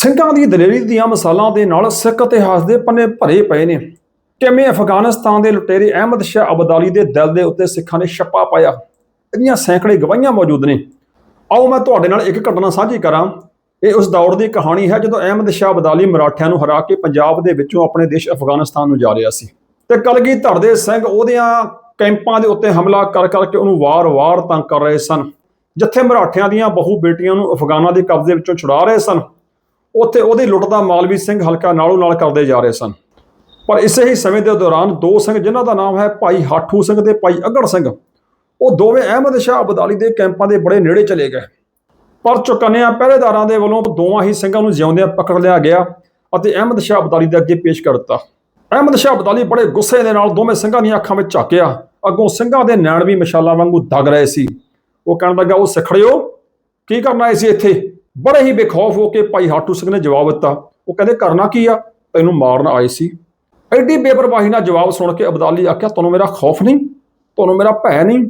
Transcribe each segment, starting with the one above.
ਸਿੰਘਾਂ ਦੀ ਦਲੇਰੀ ਦੀਆਂ ਮਿਸਾਲਾਂ ਦੇ ਨਾਲ ਸਿੱਖ ਇਤਿਹਾਸ ਦੇ ਪੰਨੇ ਭਰੇ ਪਏ ਨੇ। ਕਿਵੇਂ ਅਫਗਾਨਿਸਤਾਨ ਦੇ ਲੁਟੇਰੇ ਅਹਿਮਦ ਸ਼ਾਹ ਅਬਦਾਲੀ ਦੇ ਦਿਲ ਦੇ ਉੱਤੇ ਸਿੱਖਾਂ ਨੇ ਛੱਪਾ ਪਾਇਆ? ਇਹਦੀਆਂ ਸੈਂਕੜੇ ਗਵਾਹੀਆਂ ਮੌਜੂਦ ਨੇ। ਆਓ ਮੈਂ ਤੁਹਾਡੇ ਨਾਲ ਇੱਕ ਘਟਨਾ ਸਾਂਝੀ ਕਰਾਂ। ਇਹ ਉਸ ਦੌਰ ਦੀ ਕਹਾਣੀ ਹੈ ਜਦੋਂ ਅਹਿਮਦ ਸ਼ਾਹ ਅਬਦਾਲੀ ਮਰਾਠਿਆਂ ਨੂੰ ਹਰਾ ਕੇ ਪੰਜਾਬ ਦੇ ਵਿੱਚੋਂ ਆਪਣੇ ਦੇਸ਼ ਅਫਗਾਨਿਸਤਾਨ ਨੂੰ ਜਾ ਰਿਹਾ ਸੀ। ਤੇ ਕਲਗੀਧਰ ਦੇ ਸਿੰਘ ਉਹਦਿਆਂ ਕੈਂਪਾਂ ਦੇ ਉੱਤੇ ਹਮਲਾ ਕਰ ਕਰਕੇ ਉਹਨੂੰ ਵਾਰ-ਵਾਰ ਤੰਗ ਕਰ ਰਹੇ ਸਨ। ਜਿੱਥੇ ਮਰਾਠਿਆਂ ਦੀਆਂ ਬਹੁ ਬੇਟੀਆਂ ਨੂੰ ਅਫਗਾਨਾਂ ਦੇ ਕਬਜ਼ੇ ਵਿੱਚੋਂ ਛੁਡਾ ਰਹੇ ਸਨ। ਉੱਥੇ ਉਹਦੀ ਲੁੱਟ ਦਾ ਮਾਲਵੀ ਸਿੰਘ ਹਲਕਾ ਨਾਲੋਂ ਨਾਲ ਕਰਦੇ ਜਾ ਰਹੇ ਸਨ। ਪਰ ਇਸੇ ਹੀ ਸਮੇਂ ਦੇ ਦੌਰਾਨ ਦੋ ਸਿੰਘ ਜਿਨ੍ਹਾਂ ਦਾ ਨਾਮ ਹੈ ਭਾਈ ਹਾਠੂ ਸਿੰਘ ਤੇ ਭਾਈ ਅਗੜ ਸਿੰਘ, ਉਹ ਦੋਵੇਂ ਅਹਿਮਦ ਸ਼ਾਹ ਅਬਦਾਲੀ ਦੇ ਕੈਂਪਾਂ ਦੇ ਬੜੇ ਨੇੜੇ ਚਲੇ ਗਏ। ਪਰ ਚੁਕੰਨਿਆਂ ਪਹਿਰੇਦਾਰਾਂ ਦੇ ਵੱਲੋਂ ਦੋਵਾਂ ਹੀ ਸਿੰਘਾਂ ਨੂੰ ਜਿਉਂਦਿਆਂ ਪਕੜ ਲਿਆ ਗਿਆ ਅਤੇ ਅਹਿਮਦ ਸ਼ਾਹ ਅਬਦਾਲੀ ਦੇ ਅੱਗੇ ਪੇਸ਼ ਕਰ ਦਿੱਤਾ। ਅਹਿਮਦ ਸ਼ਾਹ ਅਬਦਾਲੀ ਬੜੇ ਗੁੱਸੇ ਦੇ ਨਾਲ ਦੋਵੇਂ ਸਿੰਘਾਂ ਦੀਆਂ ਅੱਖਾਂ ਵਿੱਚ ਝਾਕਿਆ। ਅੱਗੋਂ ਸਿੰਘਾਂ ਦੇ ਨੈਣ ਵੀ ਮਸ਼ਾਲਾਂ ਵਾਂਗੂ ਦਗ ਰਹੇ ਸੀ। ਉਹ ਕਹਿਣ ਲੱਗਾ, ਉਹ ਸਿਖੜਿਓ, ਕੀ ਕਰਨਾ ਆਏ ਸੀ ਇੱਥੇ? ਬੜੇ ਹੀ ਬੇਖੌਫ ਹੋ ਕੇ ਭਾਈ ਹਾਟੂ ਸਿੰਘ ਨੇ ਜਵਾਬ ਦਿੱਤਾ। ਉਹ ਕਹਿੰਦੇ, ਕਰਨਾ ਕੀ ਆ? ਤੈਨੂੰ ਮਾਰਨ ਆਏ ਸੀ। ਐਡੀ ਬੇਪਰਵਾਹੀ ਨਾਲ ਜਵਾਬ ਸੁਣ ਕੇ ਅਬਦਾਲੀ ਆਖਿਆ, ਤੁਹਾਨੂੰ ਮੇਰਾ ਖੌਫ ਨਹੀਂ, ਤੁਹਾਨੂੰ ਮੇਰਾ ਭੈ ਨਹੀਂ।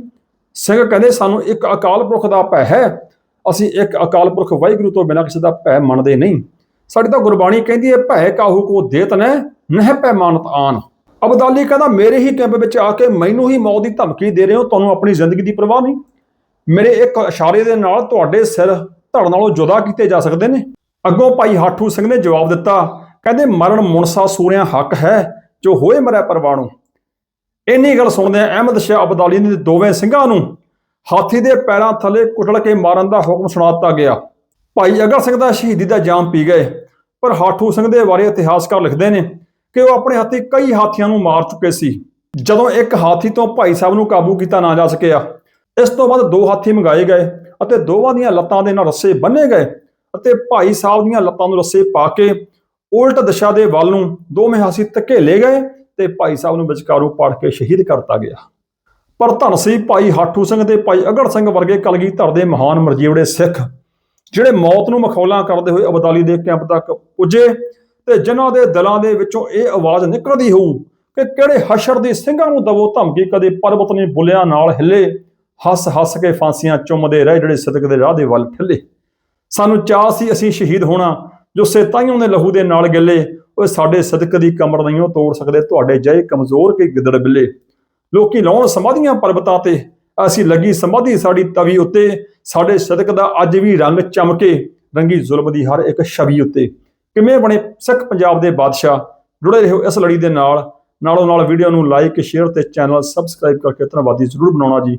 ਸਿੰਘ ਕਹਿੰਦੇ, ਸਾਨੂੰ ਇੱਕ ਅਕਾਲ ਪੁਰਖ ਦਾ ਭੈ ਹੈ। ਅਸੀਂ ਇੱਕ ਅਕਾਲ ਪੁਰਖ ਵਾਹਿਗੁਰੂ ਤੋਂ ਬਿਨਾਂ ਕਿਸੇ ਦਾ ਭੈ ਮੰਨਦੇ ਨਹੀਂ। ਸਾਡੀ ਤਾਂ ਗੁਰਬਾਣੀ ਕਹਿੰਦੀ ਹੈ, ਭੈ ਕਾਹੂ ਕੋ ਦੇਤ ਨਹਿ ਨਹਿ ਭੈ ਮਾਨਤ ਆਨ। ਅਬਦਾਲੀ ਕਹਿੰਦਾ, ਮੇਰੇ ਹੀ ਕੈਂਪ ਵਿੱਚ ਆ ਕੇ ਮੈਨੂੰ ਹੀ ਮੌਤ ਦੀ ਧਮਕੀ ਦੇ ਰਹੇ ਹੋ, ਤੁਹਾਨੂੰ ਆਪਣੀ ਜ਼ਿੰਦਗੀ ਦੀ ਪਰਵਾਹ ਨਹੀਂ। ਮੇਰੇ ਇੱਕ ਇਸ਼ਾਰੇ ਦੇ ਨਾਲ ਤੁਹਾਡੇ ਸਿਰ ਧੜ ਨਾਲੋਂ ਜੁਦਾ ਕੀਤੇ ਜਾ ਸਕਦੇ ਨੇ? ਅੱਗੋਂ ਭਾਈ ਹਾਠੂ ਸਿੰਘ ਨੇ ਜਵਾਬ ਦਿੱਤਾ, ਕਹਿੰਦੇ, ਮਰਨ ਮੁਨਸਾ ਸੂਰਿਆਂ ਹੱਕ ਹੈ, ਜੋ ਹੋਏ ਮਰੈ ਪਰਵਾਣੂ ਇੰਨੀ ਗੱਲ ਸੁਣਦੇ ਅਹਿਮਦ ਸ਼ਾਹ ਅਬਦਾਲੀ ਨੇ ਦੋਵੇਂ ਸਿੰਘਾਂ ਨੂੰ ਹਾਥੀ ਦੇ ਪੈਰਾਂ ਥੱਲੇ ਕੁਟਲ ਕੇ ਮਾਰਨ ਦਾ ਹੁਕਮ ਸੁਣਾ ਦਿੱਤਾ ਗਿਆ। ਭਾਈ ਅਗਰ ਸਿੰਘ ਦਾ ਸ਼ਹੀਦੀ ਦਾ ਜਾਮ ਪੀ ਗਏ, ਪਰ ਹਾਠੂ ਸਿੰਘ ਦੇ ਬਾਰੇ ਇਤਿਹਾਸਕਾਰ ਲਿਖਦੇ ਨੇ ਕਿ ਉਹ ਆਪਣੇ ਹੱਥੀ ਕਈ ਹਾਥੀਆਂ ਨੂੰ ਮਾਰ ਚੁੱਕੇ ਸੀ। ਜਦੋਂ ਇੱਕ ਹਾਥੀ ਤੋਂ ਭਾਈ ਸਾਹਿਬ ਨੂੰ ਕਾਬੂ ਕੀਤਾ ਨਾ ਜਾ ਸਕਿਆ, ਇਸ ਤੋਂ ਬਾਅਦ ਦੋ ਹਾਥੀ ਮੰਗਾਏ ਗਏ। ਅਤੇ ਦੋਵਾਂ ਦੀਆਂ ਲੱਤਾਂ ਦੇ ਨਾਲ ਰੱਸੇ ਬੰਨੇ ਗਏ ਅਤੇ ਭਾਈ ਸਾਹਿਬ ਦੀਆਂ ਲੱਤਾਂ ਨੂੰ ਰੱਸੇ ਪਾ ਕੇ ਉਲਟ ਦਿਸ਼ਾ ਦੇ ਵੱਲ ਨੂੰ ਦੋਵੇਂ ਹਾਥੀ ਧਕੇਲੇ ਗਏ ਤੇ ਭਾਈ ਸਾਹਿਬ ਨੂੰ ਵਿਚਕਾਰੋਂ ਪਾੜ ਕੇ ਸ਼ਹੀਦ ਕਰਤਾ ਗਿਆ। ਪਰ ਧੰਨ ਸੀ ਭਾਈ ਹਾਠੂ ਸਿੰਘ ਤੇ ਭਾਈ ਅਗੜ ਸਿੰਘ ਵਰਗੇ ਕਲਗੀਧਰ ਦੇ ਮਹਾਨ ਮਰਜੀਵੜੇ ਸਿੱਖ, ਜਿਹੜੇ ਮੌਤ ਨੂੰ ਮਖੌਲਾਂ ਕਰਦੇ ਹੋਏ ਅਬਦਾਲੀ ਦੇ ਕੈਂਪ ਤੱਕ ਪੁੱਜੇ ਤੇ ਜਿਨ੍ਹਾਂ ਦੇ ਦਿਲਾਂ ਦੇ ਵਿੱਚੋਂ ਇਹ ਆਵਾਜ਼ ਨਿਕਲਦੀ ਹੋਊ ਕਿ ਕਿਹੜੇ ਹਸ਼ਰ ਦੇ ਸਿੰਘਾਂ ਨੂੰ ਦਵੋ ਧਮਕੀ ਕਦੇ ਪਰਬਤ ਨੇ ਬੁੱਲਿਆਂ ਨਾਲ ਹਿੱਲੇ। ਹੱਸ ਹੱਸ ਕੇ ਫਾਂਸੀਆਂ ਚੁੰਮਦੇ ਰਹਿ ਜਿਹੜੇ ਸਦਕ ਦੇ ਰਾਹ ਦੇ ਵੱਲ ਠੱਲੇ। ਸਾਨੂੰ ਚਾਹ ਸੀ ਅਸੀਂ ਸ਼ਹੀਦ ਹੋਣਾ, ਜੋ ਸੇਤਾਈਆਂ ਦੇ ਲਹੂ ਦੇ ਨਾਲ ਗਿੱਲੇ। ਉਹ ਸਾਡੇ ਸਦਕ ਦੀ ਕਮਰ ਨਹੀਂ ਉਹ ਤੋੜ ਸਕਦੇ, ਤੁਹਾਡੇ ਜੈ ਕਮਜ਼ੋਰ ਕੇ ਗਿੱਦੜ ਬਿੱਲੇ। ਲੋਕੀ ਲਾਉਣ ਸਮਾਧੀਆਂ ਪਰਬਤਾਂ ਤੇ, ਅਸੀਂ ਲੱਗੀ ਸਮਾਧੀ ਸਾਡੀ ਤਵੀ ਉੱਤੇ। ਸਾਡੇ ਸਦਕ ਦਾ ਅੱਜ ਵੀ ਰੰਗ ਚਮਕੇ, ਰੰਗੀ ਜ਼ੁਲਮ ਦੀ ਹਰ ਇੱਕ ਛਵੀ ਉੱਤੇ। ਕਿਵੇਂ ਬਣੇ ਸਿੱਖ ਪੰਜਾਬ ਦੇ ਬਾਦਸ਼ਾਹ? ਜੁੜੇ ਰਹੋ ਇਸ ਲੜੀ ਦੇ ਨਾਲ। ਨਾਲੋਂ ਨਾਲ ਵੀਡੀਓ ਨੂੰ ਲਾਈਕ ਸ਼ੇਅਰ ਤੇ ਚੈਨਲ ਸਬਸਕ੍ਰਾਈਬ ਕਰਕੇ ਧੰਨਵਾਦੀ ਜ਼ਰੂਰ ਬਣਾਉਣਾ ਜੀ।